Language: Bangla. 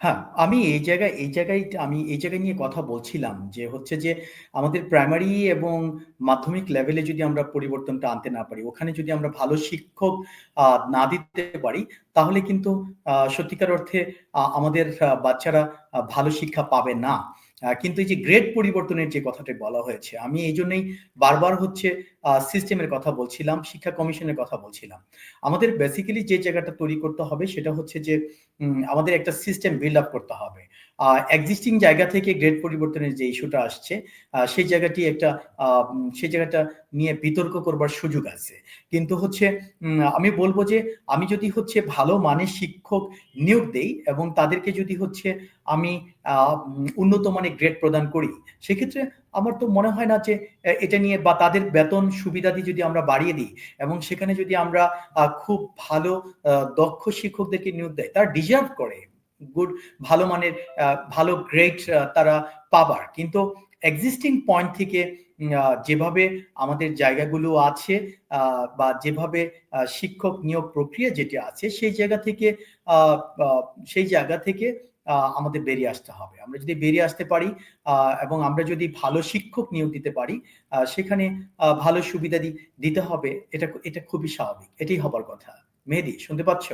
হ্যাঁ, আমি এই জায়গায় এই জায়গায় আমি এই জায়গায় নিয়ে কথা বলছিলাম যে হচ্ছে যে আমাদের প্রাইমারি এবং মাধ্যমিক লেভেলে যদি আমরা পরিবর্তনটা আনতে না পারি, ওখানে যদি আমরা ভালো শিক্ষক না দিতে পারি, তাহলে কিন্তু সত্যিকার অর্থে আমাদের বাচ্চারা ভালো শিক্ষা পাবে না। কিন্তু এই যে গ্রেড পরিবর্তনের যে কথাটা বলা হয়েছে, আমি এই জন্যই বারবার হচ্ছে সিস্টেমের কথা বলছিলাম, শিক্ষা কমিশনের কথা বলছিলাম। আমাদের বেসিক্যালি যে জায়গাটা তৈরি করতে হবে সেটা হচ্ছে যে আমাদের একটা সিস্টেম বিল্ড আপ করতে হবে। এক্সিস্টিং জায়গা থেকে গ্রেড পরিবর্তনের যে ইস্যুটা আসছে, সেই জায়গাটি একটা সেই জায়গাটা নিয়ে বিতর্ক করবার সুযোগ আছে। কিন্তু হচ্ছে আমি বলব যে আমি যদি হচ্ছে ভালো মানের শিক্ষক নিয়োগ দেই এবং তাদেরকে যদি হচ্ছে আমি উন্নত মানের গ্রেড প্রদান করি, সেক্ষেত্রে আমার তো মনে হয় না যে এটা নিয়ে বা তাদের বেতন সুবিধাদি যদি আমরা বাড়িয়ে দিই এবং সেখানে যদি আমরা খুব ভালো দক্ষ শিক্ষকদেরকে নিয়োগ দেয়, তারা ডিজার্ভ করে গুড ভালো মানের ভালো গ্রেড তারা পাবার। কিন্তু এক্সিস্টিং পয়েন্ট থেকে যেভাবে আমাদের জায়গাগুলো আছে বা যেভাবে শিক্ষক নিয়োগ প্রক্রিয়া যেটি আছে, সেই জায়গা থেকে সেই জায়গা থেকে আমাদের বেরিয়ে আসতে হবে। আমরা যদি বেরিয়ে আসতে পারি এবং আমরা যদি ভালো শিক্ষক নিয়োগ দিতে পারি, সেখানে ভালো সুবিধাদি দিতে হবে। এটা এটা খুবই স্বাভাবিক। এটাই হবার কথা। মেহেদী শুনতে পাচ্ছ?